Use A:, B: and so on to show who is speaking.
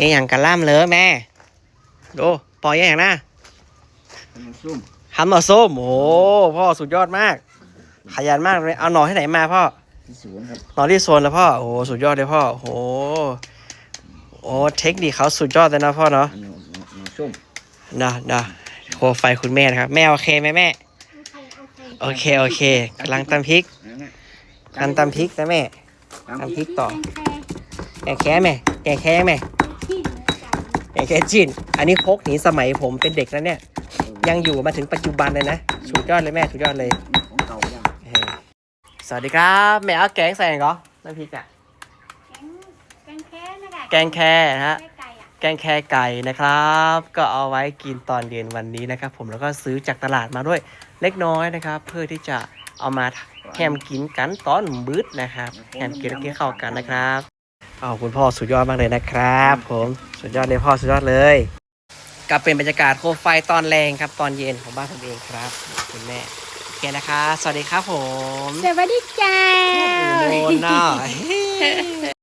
A: เอ้ยอย่างกะล่ามเลยแม่ ดูปล่อยอย่างนะ
B: มันซุ่ม
A: ทำหน่อส้มโอ้โหพ่อสุดยอดมาก ขยันมากเลย เอาหน่อที่ไหนมาพ่อ
B: ที่สวนครับ
A: หน่อที่โซนแล้วพ่อ โอ้โหสุดยอดเลยพ่อ โอ้โหโอ้เทคนิคเขาสุดยอดเลยนะพ่อเนาะ
B: อันนี้มันส้ม
A: นะนะโคไฟคุณแม่นะครับ แม่โอเคไหมแม่
C: โอเคโอเค
A: โอเคโอเคกำลังตำพริก
B: นั่นแหละ
A: กำลังตำพริกนะแม่
B: ตาม
A: ตำพ
B: พ
A: ริ
B: ริ
A: ก
B: ก
A: ต่อ
C: แกงแค
A: แกงแค่แม่แกงแค่แม่
C: ที่เหมือน กัน
A: แกงแค่จินอันนี้พกหนีสมัยผมเป็นเด็กแล้วเนี่ย ยังอยู่มาถึงปัจจุบันเลยนะสุดยอดเลยแม่สุดยอดเลย
B: ของเก่ายัง
A: เออสวัสดีครับ แม่เอาแกงใส่เหรอน้ำพริกอะ
C: แกงแกงแค่นั่นแหละ
A: แกงแค่นะฮะ
C: แค่ไก่อะ
A: แกงแค่ไก่นะครับ ก็เอาไว้กินตอนเย็นวันนี้นะครับ ผมแล้วก็ซื้อจากตลาดมาด้วยเล็กน้อยนะครับ เพื่อที่จะเอามาแฮมกินกันตอนมืดนะครับแฮมกินแล้วกินเข้ากันนะครับ อ้าวคุณพ่อสุดยอดมากเลยนะครับ ผมสุดยอดเลยพ่อสุดยอดเลยก็เป็นบรรยากาศโคมไฟตอนแรงครับ ตอนเย็นของบ้านผมเองครับคุณแม่โอเคนะคะ สวัสดีครับผม
C: สวัสดีจ้า
A: โอ้โหน่า